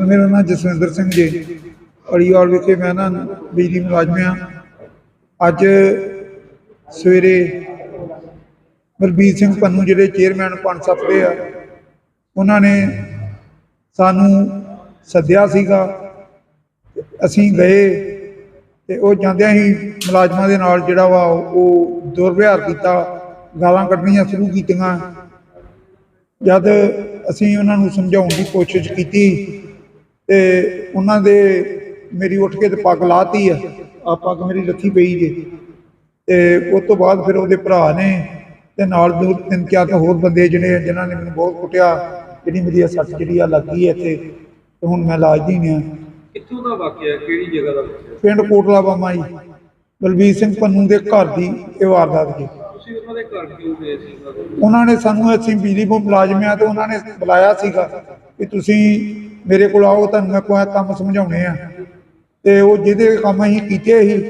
Sir, ਮੇਰਾ ਨਾਮ ਜਸਵਿੰਦਰ ਸਿੰਘ ਜੀ। ਅੜੀਵਾਲ ਵਿਖੇ ਮੈਂ ਨਾ ਬਿਜਲੀ ਮੁਲਾਜ਼ਮ ਆ ਅੱਜ ਸਵੇਰੇ ਬਲਬੀਰ ਸਿੰਘ ਪੰਨੂ, ਜਿਹੜੇ ਚੇਅਰਮੈਨ ਪੰਜ ਸੱਤ ਆ, ਉਹਨਾਂ ਨੇ ਸਾਨੂੰ ਸੱਦਿਆ ਸੀਗਾ। ਅਸੀਂ ਗਏ ਤੇ ਉਹ ਜਾਂਦਿਆਂ ਹੀ ਮੁਲਾਜ਼ਮਾਂ ਦੇ ਨਾਲ ਜਿਹੜਾ ਵਾ ਉਹ ਦੁਰਵਿਹਾਰ ਕੀਤਾ, ਗਾਲਾਂ ਕੱਢਣੀਆਂ ਸ਼ੁਰੂ ਕੀਤੀਆਂ। ਜਦ ਅਸੀਂ ਉਹਨਾਂ ਨੂੰ ਸਮਝਾਉਣ ਦੀ ਕੋਸ਼ਿਸ਼ ਕੀਤੀ ਤੇ ਉਹਨਾਂ ਦੇ ਮੇਰੀ ਉੱਠ ਕੇ ਤੇ ਪੱਗ ਲਾਤੀ ਆ ਆ ਪੱਗ ਮੇਰੀ ਰੱਖੀ ਪਈ ਜੇ ਤੇ ਉਸ ਤੋਂ ਬਾਅਦ ਫਿਰ ਉਹਦੇ ਭਰਾ ਨੇ ਤੇ ਨਾਲ ਦੋ ਤਿੰਨ ਚਾਰ ਤਾਂ ਹੋਰ ਬੰਦੇ ਜਿਹੜੇ ਜਿਨ੍ਹਾਂ ਨੇ ਮੈਨੂੰ ਬਹੁਤ ਕੁੱਟਿਆ ਜਿਹੜੀ ਮੇਰੀ ਸੱਟ ਜਿਹੜੀ ਆ ਲੱਗੀ ਹੈ ਇੱਥੇ ਤੇ ਹੁਣ ਮੈਂ ਇਲਾਜ ਦੀ ਨੇ ਕਿੱਥੋਂ ਦਾ ਵਾਕਿਆ? ਕਿਹੜੀ ਜਗ੍ਹਾ ਦਾ? ਪਿੰਡ ਕੋਟਲਾ ਬਾਮਾ ਜੀ ਬਲਬੀਰ ਸਿੰਘ ਪੰਨੂ ਦੇ ਘਰ ਦੀ ਇਹ ਵਾਰਦਾਤ ਜੀ ਤੁਸੀਂ ਉਹਨਾਂ ਦੇ ਘਰ ਕਿਉਂ ਗਏ ਸੀ? ਉਹਨਾਂ ਨੇ ਸਾਨੂੰ ਅਸੀਂ ਬਿਜਲੀ ਬੋਰਡ ਮੁਲਾਜ਼ਮ ਆ ਤੇ ਉਹਨਾਂ ਨੇ ਬੁਲਾਇਆ ਸੀਗਾ ਕਿ ਤੁਸੀਂ ਮੇਰੇ ਕੋਲ ਆਓ ਤੁਹਾਨੂੰ ਮੈਂ ਕੋਈ ਕੰਮ ਸਮਝਾਉਣੇ ਆ। ਤੇ ਉਹ ਜਿਹਦੇ ਕੰਮ ਅਸੀਂ ਕੀਤੇ ਸੀ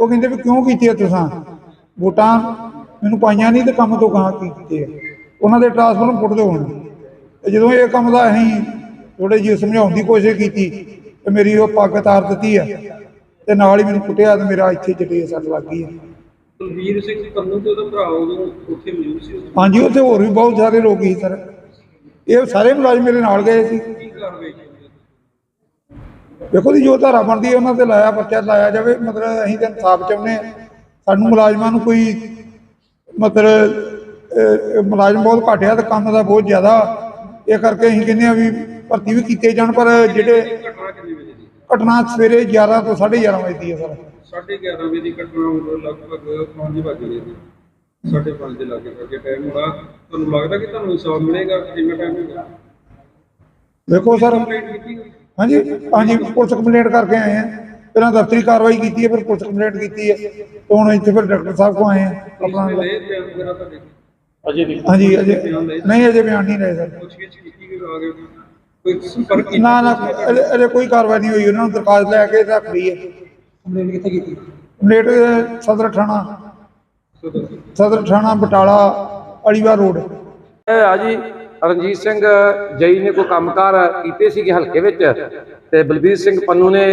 ਉਹ ਕਹਿੰਦੇ ਵੀ ਕਿਉਂ ਕੀਤੇ ਤੁਸੀਂ? ਵੋਟਾਂ ਮੈਨੂੰ ਪਾਈਆਂ ਨਹੀਂ ਤੇ ਕੰਮ ਤੋਂ ਕਹਾਂ ਕੀ ਕੀਤੇ ਉਹਨਾਂ ਦੇ ਟਰਾਂਸਫਾਰਮ ਪੁੱਟ ਦਿਓ ਹੁਣ। ਤੇ ਜਦੋਂ ਇਹ ਕੰਮ ਦਾ ਅਸੀਂ ਥੋੜੇ ਜਿਹੇ ਸਮਝਾਉਣ ਦੀ ਕੋਸ਼ਿਸ਼ ਕੀਤੀ ਤੇ ਮੇਰੀ ਉਹ ਪੱਗ ਤਾਰ ਦਿੱਤੀ ਆ ਤੇ ਨਾਲ ਹੀ ਮੈਨੂੰ ਕੁੱਟਿਆ ਤੇ ਮੇਰਾ ਇੱਥੇ ਜੱਟੇ ਸੱਟ ਲੱਗ ਗਈ ਆ। ਕੁਲਵੀਰ ਸਿੰਘ ਪੰਨੂ ਤੇ ਉਹਦਾ ਭਰਾ ਉਦੋਂ ਉੱਥੇ ਮੌਜੂਦ ਸੀ? ਹਾਂਜੀ ਉੱਥੇ ਹੋਰ ਵੀ ਬਹੁਤ ਸਾਰੇ ਲੋਕ ਸੀ ਸਰ। ਇਹ ਸਾਰੇ ਮੁਲਾਜ਼ਮ ਮੇਰੇ ਨਾਲ ਗਏ ਸੀ। ਦੇਖੋ ਜੀ, ਜੋ ਧਾਰਾ ਬਣਦੀ ਹੈ, ਉਹਨਾਂ ਤੇ ਲਾਇਆ ਪਰਚਾ, ਲਾਇਆ ਜਾਵੇ, ਮਤਲਬ ਅਸੀਂ ਤਾਂ ਇਨਸਾਫ ਚਾਹੁੰਦੇ ਹਾਂ। ਸਾਨੂੰ ਮੁਲਾਜ਼ਮਾਂ ਨੂੰ ਕੋਈ ਮਤਲਬ ਮੁਲਾਜ਼ਮ ਬਹੁਤ ਘੱਟ ਤੇ ਕੰਮ ਦਾ ਬਹੁਤ ਜ਼ਿਆਦਾ। ਇਹ ਕਰਕੇ ਅਸੀਂ ਕਹਿੰਦੇ ਆ ਵੀ ਭਰਤੀ ਵੀ ਕੀਤੇ ਜਾਣ, ਪਰ ਜਿਹੜੇ ਘਟਨਾ ਸਵੇਰੇ 11 ਤੋਂ 11:30 ਵਜੇ ਦੀ ਹੈ ਸਰ। 11:30 ਵਜੇ ਦੀ ਘਟਨਾ ਲਗਭਗ 5 ਵਜੇ ਦੀ। ਸਾਢੇ ਪੰਜ ਦੇ ਲਾਗੇ ਕਰਕੇ ਟਾਈਮ ਹੋਣਾ। ਤੁਹਾਨੂੰ ਲੱਗਦਾ ਕਿ ਤੁਹਾਨੂੰ ਇਨਸਾਫ ਮਿਲੇਗਾ ਕਿੰਨਾ ਟਾਈਮ ਹੋਏਗਾ ਦੇਖੋ ਸਰ? ਹਾਂਜੀ ਹਾਂਜੀ ਪੁਲਿਸ ਕੰਪਲੇਂਟ ਕਰਕੇ ਆਏ ਆ। ਪਹਿਲਾਂ ਦਫ਼ਤਰੀ ਕਾਰਵਾਈ ਕੀਤੀ ਹੈ ਫਿਰ ਪੁਲਿਸ ਕੰਪਲੇਂਟ ਕੀਤੀ ਹੈ। ਤੇ ਹੁਣ ਇੱਥੇ ਫਿਰ ਡਾਕਟਰ ਸਾਹਿਬ ਕੋ ਆਏ ਆ ਆਪਣਾ ਤੁਹਾਡੇ? ਹਾਂਜੀ ਅਜੇ ਨਹੀਂ ਅਜੇ ਬਿਆਨ ਨਹੀਂ ਲਏ ਸਰ। ਪੁੱਛਗਿੱਛ ਕੀਤੀ ਕਿ ਆ ਗਏ? ਕੋਈ ਸੰਪਰਕ ਕੀਤਾ ਨਾ ਨਾ ਅਜੇ ਅਜੇ ਕੋਈ ਕਾਰਵਾਈ ਨਹੀਂ ਹੋਈ। ਉਹਨਾਂ ਨੂੰ ਦਰਖਾਸਤ ਲੈ ਕੇ ਰੱਖ ਲਈ ਹੈ। ਕੰਪਲੇਂਟ ਕਿੱਥੇ ਕੀਤੀ? ਕੰਪਲੇਂਟ ਸਦਰ ਥਾਣਾ। ਸਦਰ ਥਾਣਾ ਬਟਾਲਾ ਅਲੀਵਾ ਰੋਡ। ਇਹ ਆ ਜੀ, ਰਣਜੀਤ ਸਿੰਘ ਜਈ ਨੇ ਕੋਈ ਕੰਮਕਾਰ ਕੀਤੇ ਸੀਗੇ ਹਲਕੇ ਵਿੱਚ ਤੇ ਬਲਬੀਰ ਸਿੰਘ ਪੰਨੂ ਨੇ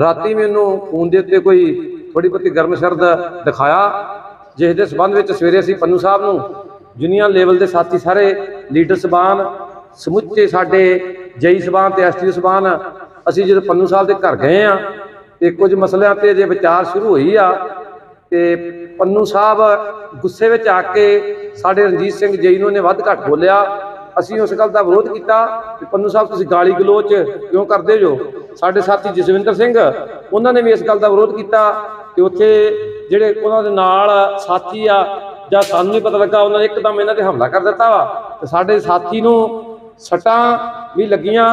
ਰਾਤੀ ਮੈਨੂੰ ਫੋਨ ਦੇ ਉੱਤੇ ਕੋਈ ਥੋੜੀ ਬਹੁਤੀ ਗਰਮ ਸ਼ਰਦ ਦਿਖਾਇਆ, ਜਿਸ ਦੇ ਸਬੰਧ ਵਿੱਚ ਸਵੇਰੇ ਅਸੀਂ ਪੰਨੂ ਸਾਹਿਬ ਨੂੰ ਯੂਨੀਅਨ ਲੈਵਲ ਦੇ ਸਾਥੀ ਸਾਰੇ ਲੀਡਰ ਸਬਾਨ, ਸਮੁੱਚੇ ਸਾਡੇ ਜਈ ਸਬਾਨ ਤੇ ਐਸਟੀ ਸਬਾਨ, ਅਸੀਂ ਜਦੋਂ ਪੰਨੂ ਸਾਹਿਬ ਦੇ ਘਰ ਗਏ ਆ ਤੇ ਕੁਝ ਮਸਲਿਆਂ ਤੇ ਜੇ ਵਿਚਾਰ ਸ਼ੁਰੂ ਹੋਈ ਆ ਤੇ ਪੰਨੂ ਸਾਹਿਬ ਗੁੱਸੇ ਵਿੱਚ ਆ ਕੇ ਸਾਡੇ ਰਣਜੀਤ ਸਿੰਘ ਜੈਨ ਨੂੰ ਨੇ ਵੱਧ ਘੱਟ ਬੋਲਿਆ। ਅਸੀਂ ਉਸ ਗੱਲ ਦਾ ਵਿਰੋਧ ਕੀਤਾ ਕਿ ਪੰਨੂ ਸਾਹਿਬ ਤੁਸੀਂ ਗਾਲੀ ਗਲੋਚ ਕਿਉਂ ਕਰਦੇ ਜੋ? ਸਾਡੇ ਸਾਥੀ ਜਸਵਿੰਦਰ ਸਿੰਘ, ਉਹਨਾਂ ਨੇ ਵੀ ਇਸ ਗੱਲ ਦਾ ਵਿਰੋਧ ਕੀਤਾ ਕਿ ਉੱਥੇ ਜਿਹੜੇ ਉਹਨਾਂ ਦੇ ਨਾਲ ਸਾਥੀ ਆ ਜਾਂ ਸਾਨੂੰ ਨਹੀਂ ਪਤਾ ਲੱਗਾ, ਉਹਨਾਂ ਨੇ ਇੱਕਦਮ ਇਹਨਾਂ ਤੇ ਹਮਲਾ ਕਰ ਦਿੱਤਾ ਵਾ। ਤੇ ਸਾਡੇ ਸਾਥੀ ਨੂੰ ਸੱਟਾਂ ਵੀ ਲੱਗੀਆਂ।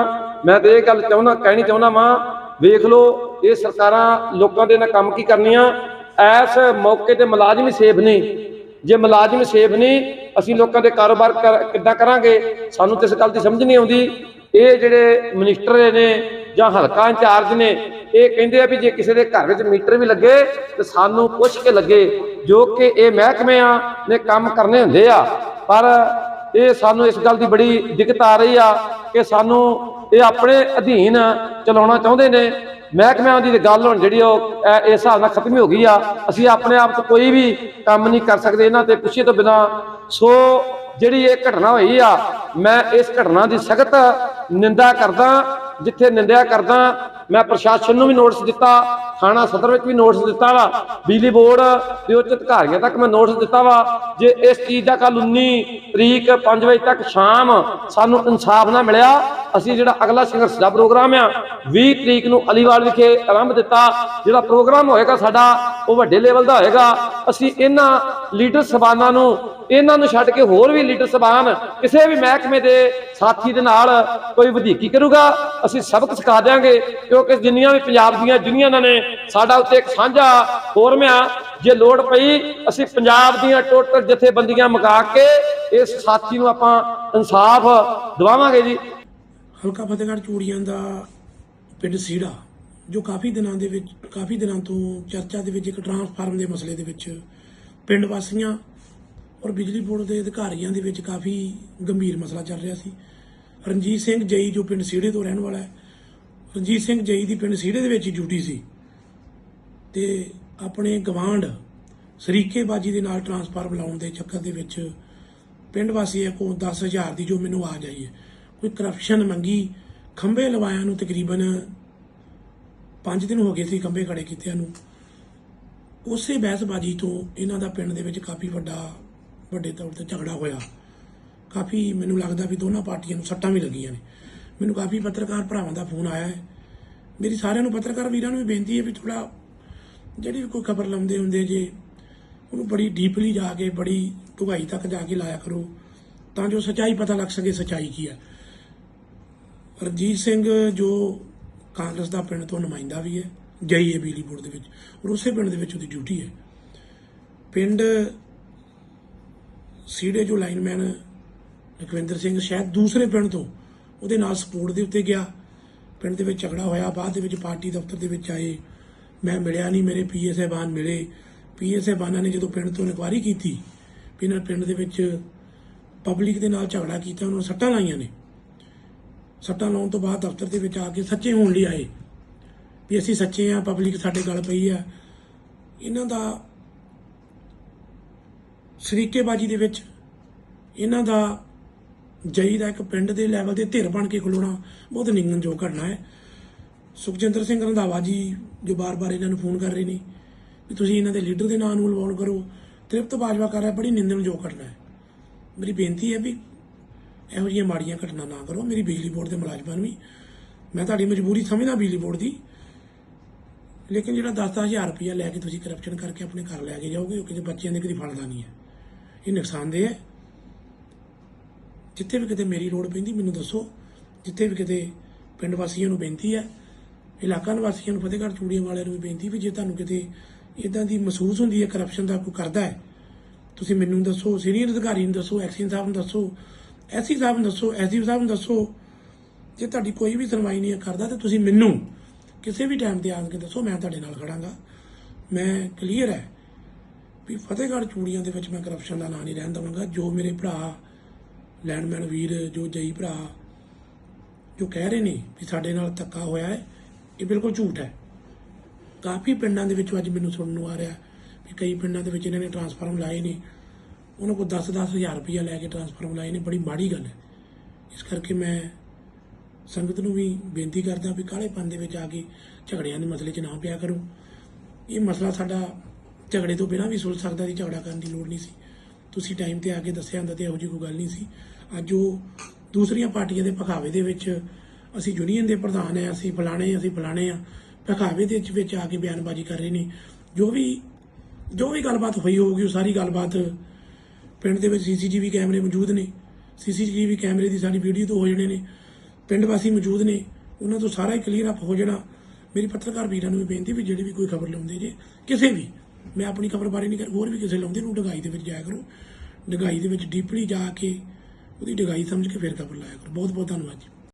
ਮੈਂ ਤੇ ਇਹ ਗੱਲ ਚਾਹੁੰਦਾ, ਕਹਿਣੀ ਚਾਹੁੰਦਾ ਵਾਂ, ਵੇਖ ਲਓ, ਇਹ ਸਰਕਾਰਾਂ ਲੋਕਾਂ ਦੇ ਨਾਲ ਕੰਮ ਕੀ ਕਰਨੀਆਂ? ਐਸ ਮੌਕੇ ਤੇ ਮੁਲਾਜ਼ਮ ਹੀ ਸੇਫ ਨਹੀਂ। ਜੇ ਮੁਲਾਜ਼ਮ ਸੇਫ ਨਹੀਂ, ਅਸੀਂ ਲੋਕਾਂ ਦੇ ਕਾਰੋਬਾਰ ਕਰ- ਕਿੱਦਾਂ ਕਰਾਂਗੇ? ਸਾਨੂੰ ਤੇ ਇਸ ਗੱਲ ਦੀ ਸਮਝ ਨਹੀਂ ਆਉਂਦੀ। ਇਹ ਜਿਹੜੇ ਮਿਨਿਸਟਰ ਨੇ ਜਾਂ ਹਲਕਾ ਇੰਚਾਰਜ ਨੇ, ਇਹ ਕਹਿੰਦੇ ਆ ਵੀ ਜੇ ਕਿਸੇ ਦੇ ਘਰ ਵਿੱਚ ਮੀਟਰ ਵੀ ਲੱਗੇ, ਤੇ ਸਾਨੂੰ ਪੁੱਛ ਕੇ ਲੱਗੇ, ਜੋ ਕਿ ਇਹ ਮਹਿਕਮਿਆਂ ਨੇ ਕੰਮ ਕਰਨੇ ਹੁੰਦੇ ਆ। ਪਰ ਇਹ ਸਾਨੂੰ ਇਸ ਗੱਲ ਦੀ ਬੜੀ ਦਿੱਕਤ ਆ ਰਹੀ ਆ ਕਿ ਸਾਨੂੰ ਇਹ ਆਪਣੇ ਅਧੀਨ ਚਲਾਉਣਾ ਚਾਹੁੰਦੇ ਨੇ। ਮਹਿਕਮਿਆਂ ਦੀ ਗੱਲ ਹੁਣ ਜਿਹੜੀ ਉਹ ਐ- ਇਸ ਹਿਸਾਬ ਨਾਲ ਖਤਮ ਹੀ ਹੋ ਗਈ ਆ। ਅਸੀਂ ਆਪਣੇ ਆਪ ਤੋਂ ਕੋਈ ਵੀ ਕੰਮ ਨਹੀਂ ਕਰ ਸਕਦੇ, ਇਹਨਾਂ ਤੇ ਪੁੱਛੇ ਤੋਂ ਬਿਨਾ। ਸੋ ਜਿਹੜੀ ਇਹ ਘਟਨਾ ਹੋਈ ਆ, ਮੈਂ ਇਸ ਘਟਨਾ ਦੀ ਸਖਤ ਨਿੰਦਾ ਕਰਦਾ ਜਿੱਥੇ ਨਿੰਦਿਆ ਕਰਦਾ, ਮੈਂ ਪ੍ਰਸ਼ਾਸਨ ਨੂੰ ਵੀ ਨੋਟਿਸ ਦਿੱਤਾ, ਥਾਣਾ ਸਦਰ ਵਿੱਚ ਵੀ ਨੋਟਿਸ ਦਿੱਤਾ ਵਾ, ਬਿਜਲੀ ਬੋਰਡ ਦੇ ਉੱਚ ਅਧਿਕਾਰੀਆਂ ਤੱਕ ਮੈਂ ਨੋਟਿਸ ਦਿੱਤਾ ਵਾ, ਜੇ ਇਸ ਚੀਜ਼ ਦਾ ਕੱਲ 19 ਤਰੀਕ 5 ਵਜੇ ਤੱਕ ਸ਼ਾਮ ਸਾਨੂੰ ਇਨਸਾਫ ਨਾ ਮਿਲਿਆ, ਅਸੀਂ ਜਿਹੜਾ ਅਗਲਾ ਸੰਘਰਸ਼ ਦਾ ਪ੍ਰੋਗਰਾਮ ਆ 20 ਤਰੀਕ ਨੂੰ ਅਲੀਵਾਲ ਵਿਖੇ ਆਰੰਭ ਦਿੱਤਾ, ਜਿਹੜਾ ਪ੍ਰੋਗਰਾਮ ਹੋਏਗਾ ਸਾਡਾ, ਉਹ ਵੱਡੇ ਲੈਵਲ ਦਾ ਹੋਏਗਾ, ਅਸੀਂ ਇਹਨਾਂ ਲੀਡਰ ਸਬਾਨਾਂ ਨੂੰ, ਇਹਨਾਂ ਨੂੰ ਛੱਡ ਕੇ ਹੋਰ ਵੀ ਲੀਡਰ ਸਬਾਨ, ਕਿਸੇ ਵੀ ਮਹਿਕਮੇ ਦੇ ਸਾਥੀ ਦੇ ਨਾਲ ਕੋਈ ਵਧੀਕੀ ਕਰੂਗਾ, ਅਸੀਂ ਸਬਕ ਸਿਖਾ ਦਿਆਂਗੇ, ਕਿਉਂਕਿ ਜਿੰਨੀਆਂ ਵੀ ਪੰਜਾਬ ਦੀਆਂ ਯੂਨੀਅਨਾਂ ਨੇ, ਸਾਡਾ ਉੱਤੇ ਇੱਕ ਸਾਂਝਾ ਫੋਰਮ ਜੇ ਲੋੜ ਪਈ, ਅਸੀਂ ਪੰਜਾਬ ਦੀਆਂ ਟੋਟਲ ਜਥੇਬੰਦੀਆਂ ਮਗਾ ਕੇ ਇਸ ਸਾਥੀ ਨੂੰ ਆਪਾਂ ਇਨਸਾਫ ਦਿਵਾਵਾਂਗੇ ਜੀ। ਹਲਕਾ ਫਤਿਹਗੜ੍ਹ ਚੂੜੀਆਂ ਦਾ ਪਿੰਡ ਸੀੜਾ, ਜੋ ਕਾਫੀ ਦਿਨਾਂ ਦੇ ਵਿੱਚ, ਕਾਫੀ ਦਿਨਾਂ ਤੋਂ ਚਰਚਾ ਦੇ ਵਿੱਚ ਇੱਕ ਟਰਾਂਸਫਾਰਮ ਦੇ ਮਸਲੇ ਦੇ ਵਿੱਚ ਪਿੰਡ ਵਾਸੀਆਂ ਔਰ ਬਿਜਲੀ ਬੋਰਡ ਦੇ ਅਧਿਕਾਰੀਆਂ ਦੇ ਵਿੱਚ ਕਾਫੀ ਗੰਭੀਰ ਮਸਲਾ ਚੱਲ ਰਿਹਾ ਸੀ। ਰਣਜੀਤ ਸਿੰਘ ਜਈ ਜੋ ਪਿੰਡ ਸੀੜੇ ਤੋਂ ਰਹਿਣ ਵਾਲਾ ਹੈ, ਰਣਜੀਤ ਸਿੰਘ ਜਈ ਦੀ ਪਿੰਡ ਸੀੜੇ ਦੇ ਵਿੱਚ ਹੀ ਡਿਊਟੀ ਸੀ ਤੇ ਆਪਣੇ ਗਵਾਂਢ ਸਰੀਕੇਬਾਜੀ ਦੇ ਨਾਲ ਟਰਾਂਸਫਾਰਮ ਲਾਉਣ ਦੇ ਚੱਕਰ ਦੇ ਵਿੱਚ ਪਿੰਡ ਵਾਸੀਆਂ ਕੋਲ 10000 ਦੀ ਜੋ ਮੈਨੂੰ ਆ ਆਈ ਹੈ। ਕੋਈ ਕਰਪਸ਼ਨ ਮੰਗੀ, ਖੰਭੇ ਲਵਾਇਆ ਨੂੰ ਤਕਰੀਬਨ 5 ਦਿਨ ਹੋ ਗਏ ਸੀ ਖੰਭੇ ਖੜੇ ਕੀਤੇ ਨੂੰ। ਉਸੇ ਬਹਿਸਬਾਜੀ ਤੋਂ ਇਹਨਾਂ ਦਾ ਪਿੰਡ ਦੇ ਵਿੱਚ ਕਾਫੀ ਵੱਡਾ, ਵੱਡੇ ਤੌਰ ਤੇ ਝਗੜਾ ਹੋਇਆ। ਕਾਫੀ ਮੈਨੂੰ ਲੱਗਦਾ ਵੀ ਦੋਨਾਂ ਪਾਰਟੀਆਂ ਨੂੰ ਸੱਟਾਂ ਵੀ ਲੱਗੀਆਂ ਨੇ। ਮੈਨੂੰ ਕਾਫੀ ਪੱਤਰਕਾਰ ਭਰਾਵਾਂ ਦਾ ਫੋਨ ਆਇਆ ਹੈ। ਮੇਰੀ ਸਾਰਿਆਂ ਨੂੰ ਪੱਤਰਕਾਰ ਵੀਰਾਂ ਨੂੰ ਵੀ ਬੇਨਤੀ ਹੈ ਵੀ ਥੋੜਾ ਜਿਹੜੀ ਵੀ ਕੋਈ ਖਬਰ ਲਾਉਂਦੇ ਹੁੰਦੇ ਜੇ, ਉਹਨੂੰ ਬੜੀ ਡੀਪਲੀ ਜਾ ਕੇ, ਬੜੀ ਡੂੰਘਾਈ ਤੱਕ ਜਾ ਕੇ ਲਾਇਆ ਕਰੋ, ਤਾਂ ਜੋ ਸੱਚਾਈ ਪਤਾ ਲੱਗ ਸਕੇ ਸੱਚਾਈ ਕੀ ਹੈ। ਰਣਜੀਤ ਸਿੰਘ ਜੋ ਕਾਂਗਰਸ ਦਾ ਪਿੰਡ ਤੋਂ ਨੁਮਾਇੰਦਾ ਵੀ ਹੈ ਜਾਈਏ ਬਿਜਲੀ ਬੋਰਡ ਦੇ ਵਿੱਚ। ਔਰ ਉਸੇ ਪਿੰਡ ਦੇ ਵਿੱਚ ਉਹਦੀ ਡਿਊਟੀ ਹੈ। ਪਿੰਡ ਸੀੜੇ ਜੋ ਲਾਈਨਮੈਨ ਲਖਵਿੰਦਰ ਸਿੰਘ ਸ਼ਾਇਦ ਦੂਸਰੇ ਪਿੰਡ ਤੋਂ ਉਹਦੇ ਨਾਲ ਸਪੋਰਟ ਦੇ ਉੱਤੇ ਗਿਆ। ਪਿੰਡ ਦੇ ਵਿੱਚ ਝਗੜਾ ਹੋਇਆ, ਬਾਅਦ ਦੇ ਵਿੱਚ ਪਾਰਟੀ ਦਫ਼ਤਰ ਦੇ ਵਿੱਚ ਆਏ। ਮੈਂ ਮਿਲਿਆ ਨਹੀਂ, ਮੇਰੇ ਪੀਏ ਸਾਹਿਬਾਨ ਮਿਲੇ। ਪੀਏ ਸਾਹਿਬਾਨਾਂ ਨੇ ਜਦੋਂ ਪਿੰਡ ਤੋਂ ਇਨਕੁਆਰੀ ਕੀਤੀ, ਵੀ ਇਹਨਾਂ ਪਿੰਡ ਦੇ ਵਿੱਚ ਪਬਲਿਕ ਦੇ ਨਾਲ ਝਗੜਾ ਕੀਤਾ, ਉਹਨਾਂ ਨੂੰ ਸੱਟਾਂ ਲਾਈਆਂ ਨੇ। ਸੱਟਾਂ ਲਾਉਣ ਤੋਂ ਬਾਅਦ ਦਫ਼ਤਰ ਦੇ ਵਿੱਚ ਆ ਕੇ ਸੱਚੇ ਹੋਣ ਲਈ ਆਏ। ਵੀ ਅਸੀਂ ਸੱਚੇ ਆ ਪਬਲਿਕ ਸਾਡੇ ਗੱਲ ਪਈ ਆ। ਇਹਨਾਂ ਦਾ ਸ਼ਰੀਕੇਬਾਜੀ ਦੇ ਵਿੱਚ ਇਹਨਾਂ ਦਾ ਜਈ ਦਾ ਇੱਕ ਪਿੰਡ ਦੇ ਲੈਵਲ ਤੇ ਧਿਰ ਬਣ ਕੇ ਖਲੋਣਾ ਬਹੁਤ ਨਿੰਦਣਯੋਗ ਘਟਨਾ ਹੈ। ਸੁਖਜਿੰਦਰ ਸਿੰਘ ਰੰਧਾਵਾ ਜੀ ਜੋ ਬਾਰ-ਬਾਰ ਇਹਨਾਂ ਨੂੰ ਫੋਨ ਕਰ ਰਹੇ ਨੇ ਵੀ ਤੁਸੀਂ ਇਹਨਾਂ ਦੇ ਲੀਡਰ ਦੇ ਨਾਂ ਨੂੰ ਇਨਵੋਲਵ ਕਰੋ। ਤ੍ਰਿਪਤ ਬਾਜਵਾ ਕਰ ਰਿਹਾ, ਬੜੀ ਨਿੰਦਣਯੋਗ ਘਟਨਾ ਹੈ। ਮੇਰੀ ਬੇਨਤੀ ਹੈ ਵੀ ਇਹੋ ਜਿਹੀਆਂ ਮਾੜੀਆਂ ਘਟਨਾ ਨਾ ਕਰੋ। ਮੇਰੀ ਬਿਜਲੀ ਬੋਰਡ ਦੇ ਮੁਲਾਜ਼ਮਾਂ ਨੂੰ ਵੀ। ਮੈਂ ਤੁਹਾਡੀ ਮਜਬੂਰੀ ਸਮਝਦਾ ਬਿਜਲੀ ਬੋਰਡ ਦੀ। ਲੇਕਿਨ ਜਿਹੜਾ 10-10000 ਰੁਪਇਆ ਲੈ ਕੇ ਤੁਸੀਂ ਕਰਪਸ਼ਨ ਕਰਕੇ ਆਪਣੇ ਘਰ ਲੈ ਕੇ ਜਾਓਗੇ, ਉਹ ਕਿਸੇ ਬੱਚਿਆਂ ਦੇ ਕਦੀ ਫਲਦਾ ਨਹੀਂ ਹੈ। ਇਹ ਨੁਕਸਾਨਦੇਹ ਹੈ। ਜਿੱਥੇ ਵੀ ਕਿਤੇ ਮੇਰੀ ਲੋੜ ਪੈਂਦੀ, ਮੈਨੂੰ ਦੱਸੋ। ਜਿੱਥੇ ਵੀ ਕਿਤੇ ਪਿੰਡ ਵਾਸੀਆਂ ਨੂੰ ਬੇਨਤੀ ਹੈ, ਇਲਾਕਾ ਨਿਵਾਸੀਆਂ ਨੂੰ, ਫਤਿਹਗੜ੍ਹ ਚੂੜੀਆਂ ਵਾਲਿਆਂ ਨੂੰ ਵੀ ਬੇਨਤੀ ਵੀ ਜੇ ਤੁਹਾਨੂੰ ਕਿਤੇ ਇਦਾਂ ਦੀ ਮਹਿਸੂਸ ਹੁੰਦੀ ਹੈ ਕਰਪਸ਼ਨ ਦਾ ਕੋਈ ਕਰਦਾ ਹੈ, ਤੁਸੀਂ ਮੈਨੂੰ ਦੱਸੋ, ਸੀਨੀਅਰ ਅਧਿਕਾਰੀ ਨੂੰ ਦੱਸੋ ਐਕਸੀਅਨ ਸਾਹਿਬ ਨੂੰ ਦੱਸੋ ਐਸੀ ਸਾਹਿਬ ਨੂੰ ਦੱਸੋ ਐਸਡੀ ਸਾਹਿਬ ਨੂੰ ਦੱਸੋ। ਜੇ ਤੁਹਾਡੀ ਕੋਈ ਵੀ ਸੁਣਵਾਈ ਨਹੀਂ ਕਰਦਾ, ਤਾਂ ਤੁਸੀਂ ਮੈਨੂੰ ਕਿਸੇ ਵੀ ਟਾਈਮ ਤੇ ਆਣ ਕੇ ਦੱਸੋ, ਮੈਂ ਤੁਹਾਡੇ ਨਾਲ ਖੜਾਂਗਾ। ਮੈਂ ਕਲੀਅਰ ਹੈ ਵੀ ਫਤਿਹਗੜ੍ਹ ਚੂੜੀਆਂ ਦੇ ਵਿੱਚ ਮੈਂ ਕਰਪਸ਼ਨ ਦਾ ਨਾਂ ਨਹੀਂ ਰਹਿਣ ਦਵਾਂਗਾ। ਜੋ ਮੇਰੇ ਭਰਾ ਲੈਂਡਮੈਨ ਵੀਰ, ਜੋ ਜਈ ਭਰਾ, ਜੋ ਕਹਿ ਰਹੇ ਨੇ ਵੀ ਸਾਡੇ ਨਾਲ ਧੱਕਾ ਹੋਇਆ ਹੈ, ਇਹ ਬਿਲਕੁਲ ਝੂਠ ਹੈ। ਕਾਫੀ ਪਿੰਡਾਂ ਦੇ ਵਿੱਚੋਂ ਅੱਜ ਮੈਨੂੰ ਸੁਣਨ ਨੂੰ ਆ ਰਿਹਾ ਵੀ ਕਈ ਪਿੰਡਾਂ ਦੇ ਵਿੱਚ ਇਹਨਾਂ ਨੇ ਟਰਾਂਸਫਾਰਮ ਲਾਏ ਨੇ। ਉਹਨਾਂ ਕੋਲ 10-10 ਹਜ਼ਾਰ ਰੁਪਇਆ ਲੈ ਕੇ ਟਰਾਂਸਫਾਰਮ ਲਾਏ ਨੇ। ਬੜੀ ਮਾੜੀ ਗੱਲ ਹੈ। ਇਸ ਕਰਕੇ ਮੈਂ ਸੰਗਤ ਨੂੰ ਵੀ ਬੇਨਤੀ ਕਰਦਾ ਵੀ ਕਾਹਲੇਪਨ ਦੇ ਵਿੱਚ ਆ ਕੇ ਝਗੜਿਆਂ ਦੇ ਮਸਲੇ 'ਚ ਨਾ ਪਿਆ ਕਰੋ। ਇਹ ਮਸਲਾ ਸਾਡਾ ਝਗੜੇ ਤੋਂ ਬਿਨਾਂ ਵੀ ਸੁਲਝ ਸਕਦਾ ਸੀ, ਝਗੜਾ ਕਰਨ ਦੀ ਲੋੜ ਨਹੀਂ ਸੀ। ਤੁਸੀਂ ਟਾਈਮ ਤੇ ਆ ਕੇ ਦੱਸਿਆ ਹੁੰਦਾ ਤੇ ਇਹੋ ਜਿਹੀ ਕੋਈ ਗੱਲ ਨਹੀਂ ਸੀ। ਅੱਜ ਉਹ ਦੂਸਰੀਆਂ ਪਾਰਟੀਆਂ ਦੇ ਭਖਾਵੇ ਦੇ ਵਿੱਚ ਅਸੀਂ ਯੂਨੀਅਨ ਦੇ ਪ੍ਰਧਾਨ ਆ, ਅਸੀਂ ਫਲਾਣੇ ਅਸੀਂ ਫਲਾਣੇ ਆ। ਭਖਾਵੇ ਦੇ ਵਿੱਚ ਆ ਕੇ ਬਿਆਨਬਾਜ਼ੀ ਕਰ ਰਹੇ ਨੇ। ਜੋ ਵੀ ਜੋ ਵੀ ਗੱਲਬਾਤ ਹੋਈ ਹੋਊਗੀ, ਉਹ ਸਾਰੀ ਗੱਲਬਾਤ ਪਿੰਡ ਦੇ ਵਿੱਚ ਸੀਸੀਟੀਵੀ ਕੈਮਰੇ ਮੌਜੂਦ ਨੇ। ਸੀਸੀਟੀਵੀ ਕੈਮਰੇ ਦੀ ਸਾਡੀ ਵੀਡੀਓ ਤੋਂ ਹੋ ਜਾਣੇ ਨੇ। ਪਿੰਡ ਵਾਸੀ ਮੌਜੂਦ ਨੇ, ਉਹਨਾਂ ਤੋਂ ਸਾਰਾ ਹੀ ਕਲੀਅਰ ਅਪ ਹੋ ਜਾਣਾ। ਮੇਰੀ ਪੱਤਰਕਾਰ ਵੀਰਾਂ ਨੂੰ ਵੀ ਬੇਨਤੀ ਵੀ ਜਿਹੜੀ ਵੀ ਕੋਈ ਖਬਰ ਲਾਉਂਦੇ ਜੇ, ਕਿਸੇ ਵੀ, ਮੈਂ ਆਪਣੀ ਖਬਰ ਬਾਰੇ ਨਹੀਂ ਕਰ, ਹੋਰ ਵੀ ਕਿਸੇ ਲਾਉਂਦੇ ਨੂੰ ਡਗਾਈ ਦੇ ਵਿੱਚ ਜਾਇਆ ਕਰੋ। ਡਗਾਈ ਦੇ ਵਿੱਚ ਡੀਪਲੀ ਜਾ ਕੇ ਉਹਦੀ ਡਗਾਈ ਸਮਝ ਕੇ ਫਿਰ ਖਬਰ ਲਾਇਆ ਕਰੋ। ਬਹੁਤ ਬਹੁਤ ਧੰਨਵਾਦ ਜੀ।